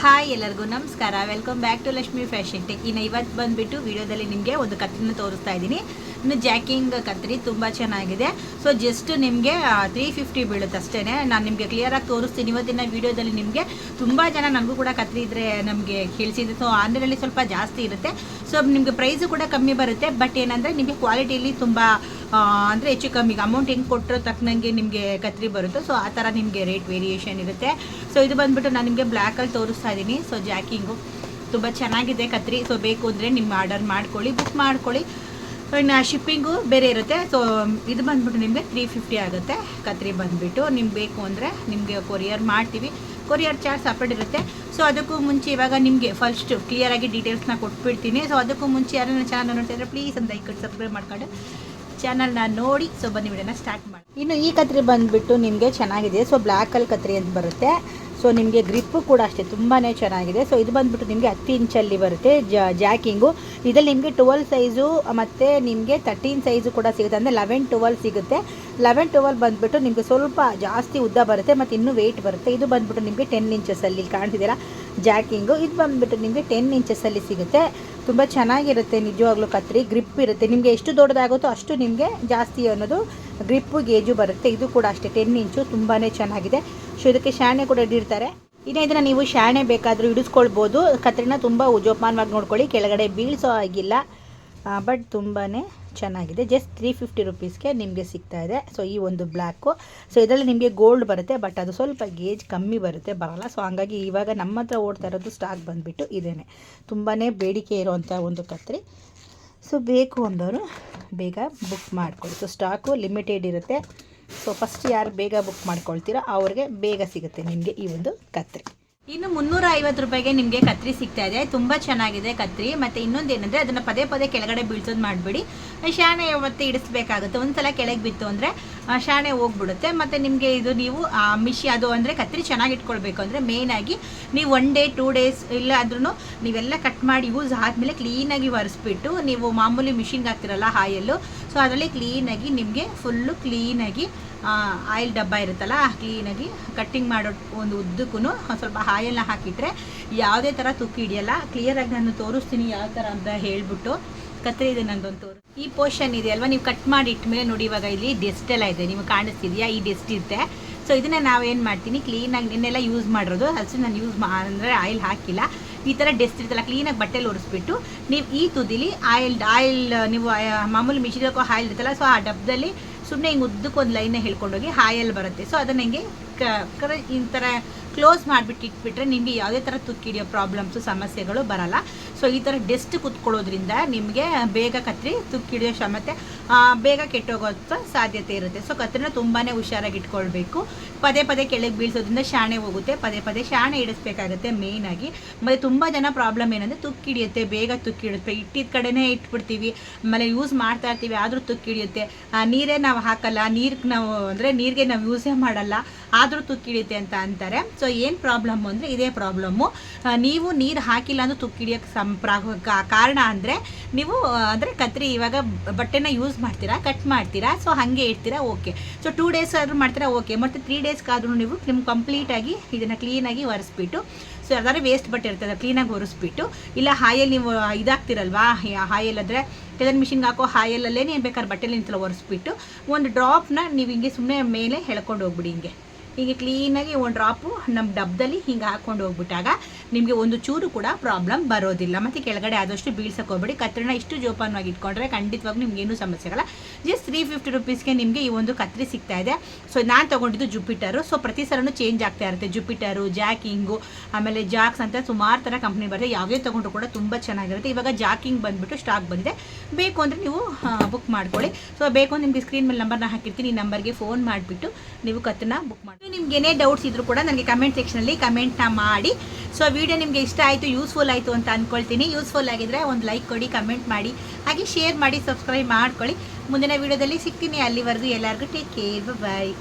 Hi ಎಲ್ಲರಿಗೂ ನಮಸ್ಕಾರ. Welcome back to Lakshmi fashion tech ಇನ್ನು ಇವತ್ತು ಬಂದುಬಿಟ್ಟು ವಿಡಿಯೋದಲ್ಲಿ ನಿಮಗೆ ಒಂದು ಕತ್ರಿನ ತೋರಿಸ್ತಾ ಇದ್ದೀನಿ. ಇನ್ನು ಜಾಕಿಂಗ್ ಕತ್ತರಿ ತುಂಬ ಚೆನ್ನಾಗಿದೆ. ಸೊ ಜಸ್ಟ್ ನಿಮಗೆ ತ್ರೀ ಫಿಫ್ಟಿ ಬೀಳುತ್ತೆ ಅಷ್ಟೇ ನಾನು ನಿಮಗೆ ಕ್ಲಿಯರಾಗಿ ತೋರಿಸ್ತೀನಿ. ಇವತ್ತಿನ ವಿಡಿಯೋದಲ್ಲಿ ನಿಮಗೆ ತುಂಬ ಜನ ನನಗೂ ಕೂಡ ಕತ್ತರಿ ಇದ್ದರೆ ನಮಗೆ ಕೇಳಿಸಿದೆ ಸೊ ಆನ್ಲೈನಲ್ಲಿ ಸ್ವಲ್ಪ ಜಾಸ್ತಿ ಇರುತ್ತೆ. ಸೊ ನಿಮಗೆ ಪ್ರೈಸು ಕೂಡ ಕಮ್ಮಿ ಬರುತ್ತೆ. ಬಟ್ ಏನಂದರೆ, ನಿಮಗೆ ಕ್ವಾಲಿಟಿಯಲ್ಲಿ ತುಂಬ ಅಂದರೆ ಹೆಚ್ಚು ಕಮ್ಮಿಗೆ ಅಮೌಂಟ್ ಹೆಂಗೆ ಕೊಟ್ಟರೋ ತಕ್ಕನಂಗೆ ನಿಮಗೆ ಕತ್ರಿ ಬರುತ್ತೆ. ಸೊ ಆ ಥರ ನಿಮಗೆ ರೇಟ್ ವೇರಿಯೇಷನ್ ಇರುತ್ತೆ. ಸೊ ಇದು ಬಂದುಬಿಟ್ಟು ನಾನು ನಿಮಗೆ ಬ್ಲ್ಯಾಕಲ್ಲಿ ತೋರಿಸ್ತಾ ಇದ್ದೀನಿ ಸೊ ಜಾಕಿಂಗು ತುಂಬ ಚೆನ್ನಾಗಿದೆ ಕತ್ರಿ. ಸೊ ಬೇಕು ಅಂದರೆ ನಿಮ್ಮ ಆರ್ಡರ್ ಮಾಡ್ಕೊಳ್ಳಿ ಬುಕ್ ಮಾಡ್ಕೊಳ್ಳಿ. ಇನ್ನು ಶಿಪ್ಪಿಂಗು ಬೇರೆ ಇರುತ್ತೆ. ಸೊ ಇದು ಬಂದುಬಿಟ್ಟು ನಿಮಗೆ ತ್ರೀ ಫಿಫ್ಟಿ ಆಗುತ್ತೆ ಕತ್ರಿ ಬಂದುಬಿಟ್ಟು. ನಿಮ್ಗೆ ಬೇಕು ಅಂದರೆ ನಿಮಗೆ ಕೊರಿಯರ್ ಮಾಡ್ತೀವಿ. ಕೊರಿಯರ್ ಚಾರ್ಜ್ ಸಪ್ರೇಟ್ ಇರುತ್ತೆ. ಸೊ ಅದಕ್ಕೂ ಮುಂಚೆ ಇವಾಗ ನಿಮಗೆ ಫಸ್ಟ್ ಕ್ಲಿಯರಾಗಿ ಡೀಟೇಲ್ಸ್ನ ಕೊಟ್ಬಿಡ್ತೀನಿ. ಸೊ ಅದಕ್ಕೂ ಮುಂಚೆ ಯಾರನ್ನ ಚಾನಲ್ ನೋಡ್ತಿದ್ರೆ ಪ್ಲೀಸ್ ಒಂದು ಲೈಕ್ ಸಬ್ಸ್ಕ್ರೈಬ್ ಮಾಡ್ಕೊಂಡು. ಚಾನಲ್ನ ನೋಡಿ. ಸೊ ಬನ್ನಿ ವಿಡಿಯೋನ ಸ್ಟಾರ್ಟ್ ಮಾಡಿ. ಇನ್ನು ಈ ಕತ್ರಿ ಬಂದುಬಿಟ್ಟು ನಿಮಗೆ ಚೆನ್ನಾಗಿದೆ. ಸೊ ಬ್ಲ್ಯಾಕಲ್ಲಿ ಕತ್ರಿ ಅಂತ ಬರುತ್ತೆ. ಸೊ ನಿಮಗೆ ಗ್ರಿಪ್ಪು ಕೂಡ ಅಷ್ಟೇ ತುಂಬಾ ಚೆನ್ನಾಗಿದೆ. ಸೊ ಇದು ಬಂದುಬಿಟ್ಟು ನಿಮಗೆ ಹತ್ತು ಇಂಚಲ್ಲಿ ಬರುತ್ತೆ ಜಾಕಿಂಗು ಇದರಲ್ಲಿ ನಿಮಗೆ ಟ್ವೆಲ್ ಸೈಜು ಮತ್ತು ನಿಮಗೆ ತರ್ಟೀನ್ ಸೈಜು ಕೂಡ ಸಿಗುತ್ತೆ. ಅಂದರೆ ಲೆವೆನ್ ಟುವೆಲ್ ಸಿಗುತ್ತೆ. ಲೆವೆನ್ ಟುವೆಲ್ ಬಂದುಬಿಟ್ಟು ನಿಮಗೆ ಸ್ವಲ್ಪ ಜಾಸ್ತಿ ಉದ್ದ ಬರುತ್ತೆ, ಮತ್ತು ಇನ್ನೂ ವೆಯ್ಟ್ ಬರುತ್ತೆ. ಇದು ಬಂದುಬಿಟ್ಟು ನಿಮಗೆ ಟೆನ್ ಇಂಚಸಲ್ಲಿ ಕಾಣ್ತಿದ್ದೀರಾ ಜಾಕಿಂಗು ಇದು ಬಂದುಬಿಟ್ಟು ನಿಮಗೆ ಟೆನ್ ಇಂಚಸಲ್ಲಿ ಸಿಗುತ್ತೆ. ತುಂಬ ಚೆನ್ನಾಗಿರುತ್ತೆ, ನಿಜವಾಗ್ಲೂ ಕತ್ರಿ. ಗ್ರಿಪ್ ಇರುತ್ತೆ. ನಿಮಗೆ ಎಷ್ಟು ದೊಡ್ಡದಾಗುತ್ತೋ ಅಷ್ಟು ನಿಮಗೆ ಜಾಸ್ತಿ ಅನ್ನೋದು ಗ್ರಿಪ್ಪು ಗೇಜು ಬರುತ್ತೆ. ಇದು ಕೂಡ ಅಷ್ಟೇ. ಟೆನ್ ಇಂಚು ತುಂಬಾ ಚೆನ್ನಾಗಿದೆ. ಸೊ ಇದಕ್ಕೆ ಶಾಣೆ ಕೂಡ ಇಟ್ಟಿರ್ತಾರೆ. ಇನ್ನು ಇದನ್ನು ನೀವು ಶಾಣೆ ಬೇಕಾದರೂ ಹಿಡಿಸ್ಕೊಳ್ಬೋದು. ಕತ್ರಿನ ತುಂಬ ಉಜೋಪಾನವಾಗಿ ನೋಡ್ಕೊಳ್ಳಿ. ಕೆಳಗಡೆ ಬೀಳ್ಸೋ ಆಗಿಲ್ಲ ಬಟ್ ತುಂಬಾ ಚೆನ್ನಾಗಿದೆ. ಜಸ್ಟ್ ತ್ರೀ ಫಿಫ್ಟಿ ರುಪೀಸ್ಗೆ ನಿಮಗೆ ಸಿಗ್ತಾ ಇದೆ. ಸೊ ಈ ಒಂದು ಬ್ಲ್ಯಾಕು ಸೊ ಇದರಲ್ಲಿ ನಿಮಗೆ ಗೋಲ್ಡ್ ಬರುತ್ತೆ ಬಟ್ ಅದು ಸ್ವಲ್ಪ ಗೇಜ್ ಕಮ್ಮಿ ಬರುತ್ತೆ, ಬರಲ್ಲ. ಸೊ ಹಂಗಾಗಿ ಇವಾಗ ನಮ್ಮ ಹತ್ರ ಓಡ್ತಾ ಇರೋದು ಸ್ಟಾಕ್ ಬಂದುಬಿಟ್ಟು ಇದೇ ತುಂಬಾ ಬೇಡಿಕೆ ಇರುವಂಥ ಒಂದು ಕತ್ರಿ. ಸೊ ಬೇಕು ಅಂದವರು ಬೇಗ ಬುಕ್ ಮಾಡ್ಕೊಳ್ಳಿ ಸೊ ಸ್ಟಾಕು ಲಿಮಿಟೆಡ್ ಇರುತ್ತೆ. ಸೊ ಫಸ್ಟ್ ಯಾರು ಬೇಗ ಬುಕ್ ಮಾಡ್ಕೊಳ್ತೀರೋ ಅವ್ರಿಗೆ ಬೇಗ ಸಿಗುತ್ತೆ ನಿಮಗೆ ಈ ಒಂದು ಕತ್ರಿ. ಇನ್ನು ಮುನ್ನೂರ ಐವತ್ತು ರೂಪಾಯಿಗೆ ನಿಮಗೆ ಕತ್ರಿ ಸಿಗ್ತಾ ಇದೆ. ತುಂಬ ಚೆನ್ನಾಗಿದೆ ಕತ್ರಿ. ಮತ್ತು ಇನ್ನೊಂದು ಏನಂದರೆ ಅದನ್ನು ಪದೇ ಪದೇ ಕೆಳಗಡೆ ಬೀಳ್ಸೋದು ಮಾಡಬೇಡಿ. ಶಾಣೆ ಮತ್ತೆ ಇಡಿಸ್ಬೇಕಾಗುತ್ತೆ. ಒಂದ್ಸಲ ಕೆಳಗೆ ಬಿತ್ತು ಅಂದರೆ ಶಾಣೆ ಹೋಗ್ಬಿಡುತ್ತೆ. ಮತ್ತು ನಿಮಗೆ ಇದು ನೀವು ಮಿಷಿ, ಅದು ಅಂದರೆ ಕತ್ರಿ ಚೆನ್ನಾಗಿ ಇಟ್ಕೊಳ್ಬೇಕು ಅಂದರೆ ಮೇಯ್ನಾಗಿ ನೀವು ಒನ್ ಡೇ ಟೂ ಡೇಸ್ ಇಲ್ಲ ಆದ್ರೂ ನೀವೆಲ್ಲ ಕಟ್ ಮಾಡಿ ಯೂಸ್ ಆದಮೇಲೆ ಕ್ಲೀನಾಗಿ ಒರೆಸ್ಬಿಟ್ಟು ನೀವು ಮಾಮೂಲಿ ಮಿಷಿನ್ಗೆ ಹಾಕ್ತಿರಲ್ಲ ಹಾಯಲ್ಲು ಸೊ ಅದರಲ್ಲಿ ಕ್ಲೀನಾಗಿ ನಿಮಗೆ ಫುಲ್ಲು ಕ್ಲೀನಾಗಿ ಆಯಿಲ್ ಡಬ್ಬ ಇರುತ್ತಲ್ಲ ಕ್ಲೀನಾಗಿ ಕಟ್ಟಿಂಗ್ ಮಾಡೋ ಒಂದು ಉದ್ದಕ್ಕೂ ಸ್ವಲ್ಪ ಆಯಿಲ್ನ ಹಾಕಿಟ್ರೆ ಯಾವುದೇ ಥರ ತುಕ್ಕಿ ಹಿಡಿಯಲ್ಲ. ಕ್ಲಿಯರಾಗಿ ನಾನು ತೋರಿಸ್ತೀನಿ ಯಾವ ಥರ ಅಂತ ಹೇಳಿಬಿಟ್ಟು ಕತ್ತರಿ ಇದೆ ನಂದೊಂದು ತೋರು. ಈ ಪೋರ್ಷನ್ ಇದೆ ಅಲ್ವಾ? ನೀವು ಕಟ್ ಮಾಡಿ ಇಟ್ಮೇಲೆ ನೋಡಿ ಇವಾಗ ಇಲ್ಲಿ ಡೆಸ್ಟ್ ಎಲ್ಲ ಇದೆ. ನಿಮ್ಗೆ ಕಾಣಿಸ್ತಿದೆಯಾ? ಈ ಡೆಸ್ಟ್ ಇರುತ್ತೆ. ಸೊ ಇದನ್ನು ನಾವೇನು ಮಾಡ್ತೀನಿ? ಕ್ಲೀನಾಗಿ ನಿನ್ನೆಲ್ಲ ಯೂಸ್ ಮಾಡಿರೋದು. ಅಷ್ಟು ನಾನು ಯೂಸ್ ಮಾ ಅಂದರೆ ಆಯಿಲ್ ಹಾಕಿಲ್ಲ. ಈ ಥರ ಡೆಸ್ಟ್ ಇರುತ್ತಲ್ಲ ಕ್ಲೀನಾಗಿ ಬಟ್ಟೆಲಿ ಒರೆಸ್ಬಿಟ್ಟು ನೀವು ಈ ತುದಿಲಿ ಆಯಿಲ್ ಆಯಿಲ್, ನೀವು ಮಾಮೂಲಿ ಮಿಷಿನಕ್ಕೋ ಆಯಿಲ್ ಇರುತ್ತಲ್ಲ ಸೊ ಆ ಡಬ್ಬದಲ್ಲಿ ಸುಮ್ಮನೆ ಹಿಂಗೆ ಉದ್ದಕ್ಕೆ ಒಂದು ಲೈನ್ನ ಹೇಳ್ಕೊಂಡೋಗಿ ಹಾಯಲ್ಲಿ ಬರುತ್ತೆ. ಸೊ ಅದನ್ನ ಹಿಂಗೆ ಕರ ಈ ಥರ ಕ್ಲೋಸ್ ಮಾಡಿಬಿಟ್ಟು ಇಟ್ಬಿಟ್ರೆ ನಿಮಗೆ ಯಾವುದೇ ಥರ ತುಕ್ಕಿಡಿಯೋ ಪ್ರಾಬ್ಲಮ್ಸು ಸಮಸ್ಯೆಗಳು ಬರಲ್ಲ. ಸೊ ಈ ಥರ ಡೆಸ್ಟ್ ಕುತ್ಕೊಳ್ಳೋದ್ರಿಂದ ನಿಮಗೆ ಬೇಗ ಕತ್ರಿ ತುಕ್ಕಿಡಿಯೋ ಕ್ಷಮತೆ ಬೇಗ ಕೆಟ್ಟೋಗೋ ಸಾಧ್ಯತೆ ಇರುತ್ತೆ. ಸೊ ಕತ್ರಿನ ತುಂಬಾ ಹುಷಾರಾಗಿ ಇಟ್ಕೊಳ್ಬೇಕು ಪದೇ ಪದೇ ಕೆಳಗೆ ಬೀಳಿಸೋದ್ರಿಂದ ಶಾಣೆ ಹೋಗುತ್ತೆ. ಪದೇ ಪದೇ ಶಾಣೆ ಇಡಿಸ್ಬೇಕಾಗುತ್ತೆ ಮೇಯ್ನಾಗಿ ಮತ್ತು ತುಂಬ ಜನ ಪ್ರಾಬ್ಲಮ್ ಏನಂದರೆ ತುಕ್ಕಿಡಿಯುತ್ತೆ ಬೇಗ ತುಕ್ಕಿಡುತ್ತೆ ಇಟ್ಟಿದ ಕಡೆನೇ ಇಟ್ಬಿಡ್ತೀವಿ. ಆಮೇಲೆ ಯೂಸ್ ಮಾಡ್ತಾ ಇರ್ತೀವಿ, ಆದರೂ ತುಕ್ಕಿಡಿಯುತ್ತೆ ನೀರೇ ನಾವು ಹಾಕಲ್ಲ, ನೀರಿಗೆ ನಾವು, ಅಂದರೆ ನೀರಿಗೆ ನಾವು ಯೂಸೇ ಮಾಡಲ್ಲ. ಆದರೂ ತುಕ್ಕಿಡಿಯುತ್ತೆ ಅಂತ ಅಂತಾರೆ. ಸೊ ಏನು ಪ್ರಾಬ್ಲಮ್ಮು ಅಂದರೆ ಇದೇ ಪ್ರಾಬ್ಲಮ್ಮು ನೀವು ನೀರು ಹಾಕಿಲ್ಲ ಅಂದ್ರೆ ತುಕ್ಕಿಡಿಯೋಕ್ಕೆ ಸಂಪ್ರಾ ಕಾರಣ ಅಂದರೆ ನೀವು ಅಂದರೆ ಕತ್ರಿ ಇವಾಗ ಬಟ್ಟೆನ ಯೂಸ್ ಮಾಡ್ತೀರಾ ಕಟ್ ಮಾಡ್ತೀರಾ ಸೊ ಹಾಗೆ ಇಡ್ತೀರಾ ಓಕೆ ಸೊ ಟೂ ಡೇಸ್ ಆದರೂ ಮಾಡ್ತೀರಾ ಓಕೆ ಮತ್ತು ತ್ರೀ ಡೇಸ್ಗಾದ್ರೂ ನೀವು ನಿಮ್ಗೆ ಕಂಪ್ಲೀಟಾಗಿ ಇದನ್ನು ಕ್ಲೀನಾಗಿ ಒರೆಸ್ಬಿಟ್ಟು ಸೊ ಯಾವ್ದಾದ್ರು ವೇಸ್ಟ್ ಬಟ್ಟೆ ಇರ್ತದೆ ಕ್ಲೀನಾಗಿ ಒರೆಸ್ಬಿಟ್ಟು, ಇಲ್ಲ ಹಾಯಲ್ಲಿ ನೀವು ಇದಾಗ್ತಿರಲ್ವಾ ಹಾಯಲ್ ಅಂದರೆ ಟೆಲರ್ ಮಿಷಿನ್ಗೆ ಹಾಕೋ ಹಾಯಲ್ಲಲ್ಲೇ ನೀವು ಬೇಕಾದ್ರೆ ಬಟ್ಟೆಲಿ ನಿಂತಲ್ಲ ಒರೆಸ್ಬಿಟ್ಟು, ಒಂದು ಡ್ರಾಪ್ನ ನೀವು ಹಿಂಗೆ ಸುಮ್ಮನೆ ಮೇಲೆ ಹೇಳ್ಕೊಂಡು ಹೋಗ್ಬಿಡಿ ಹಿಂಗೆ. ಹೀಗೆ ಕ್ಲೀನಾಗಿ ಒಂದು ಡ್ರಾಪು ನಮ್ಮ ಡಬ್ಬದಲ್ಲಿ ಹಿಂಗೆ ಹಾಕ್ಕೊಂಡು ಹೋಗ್ಬಿಟ್ಟಾಗ ನಿಮಗೆ ಒಂದು ಚೂರು ಕೂಡ ಪ್ರಾಬ್ಲಮ್ ಬರೋದಿಲ್ಲ. ಮತ್ತು ಕೆಳಗಡೆ ಆದಷ್ಟು ಬೀಳ್ಸಕ್ಕೆ ಹೋಗ್ಬೇಡಿ. ಕತ್ತರಿನ ಇಷ್ಟು ಜೋಪಾನವಾಗಿ ಇಟ್ಕೊಂಡ್ರೆ ಖಂಡಿತವಾಗ್ಲೂ ನಿಮ್ಗೇನು ಸಮಸ್ಯೆ ಆಗಲ್ಲ ಜಸ್ಟ್ ತ್ರೀ ಫಿಫ್ಟಿ ರುಪೀಸ್ಗೆ ನಿಮಗೆ ಈ ಒಂದು ಕತ್ರಿ ಸಿಗ್ತಾ ಇದೆ. ಸೊ ನಾನು ತೊಗೊಂಡಿದ್ದು ಜುಪಿಟರು ಸೊ ಪ್ರತಿ ಸಲನೂ ಚೇಂಜ್ ಆಗ್ತಾ ಇರುತ್ತೆ. ಜುಪಿಟರು ಜಾಕಿಂಗು ಆಮೇಲೆ ಜಾಕ್ಸ್ ಅಂತ ಸುಮಾರು ಥರ ಕಂಪ್ನಿ ಬರುತ್ತೆ. ಯಾವುದೇ ತೊಗೊಂಡ್ರು ಕೂಡ ತುಂಬ ಚೆನ್ನಾಗಿರುತ್ತೆ. ಇವಾಗ ಜಾಕಿಂಗ್ ಬಂದುಬಿಟ್ಟು ಸ್ಟಾಕ್ ಬಂದಿದೆ. ಬೇಕು ಅಂದರೆ ನೀವು ಬುಕ್ ಮಾಡ್ಕೊಳ್ಳಿ. ಸೊ ಬೇಕು ನಿಮಗೆ ಸ್ಕ್ರೀನ್ ಮೇಲೆ ನಂಬರ್ನ ಹಾಕಿರ್ತೀನಿ. ಈ ನಂಬರ್ಗೆ ಫೋನ್ ಮಾಡಿಬಿಟ್ಟು ನೀವು ಕತ್ತನ್ನ ಬುಕ್ ಮಾಡಿ. ನಿಮ್ಗೆ ಏನೇ ಡೌಟ್ಸ್ ಇದ್ರೂ ಕೂಡ ನನಗೆ ಕಮೆಂಟ್ ಸೆಕ್ಷನಲ್ಲಿ ಕಮೆಂಟ್ನ ಮಾಡಿ. ಸೊ ವಿಡಿಯೋ ನಿಮಗೆ ಇಷ್ಟ ಆಯಿತು ಯೂಸ್ಫುಲ್ ಆಯಿತು ಅಂತ ಅಂದ್ಕೊಳ್ತೀನಿ ಯೂಸ್ಫುಲ್ ಆಗಿದ್ರೆ ಒಂದು ಲೈಕ್ ಕೊಡಿ ಕಮೆಂಟ್ ಮಾಡಿ. ಹಾಗೆ ಶೇರ್ ಮಾಡಿ ಸಬ್ಸ್ಕ್ರೈಬ್ ಮಾಡ್ಕೊಳ್ಳಿ. ಮುಂದಿನ ವಿಡಿಯೋದಲ್ಲಿ ಸಿಗ್ತೀನಿ. ಅಲ್ಲಿವರೆಗೂ ಎಲ್ಲರಿಗೂ ಟೇಕ್ ಕೇರ್ ಬಾಯ್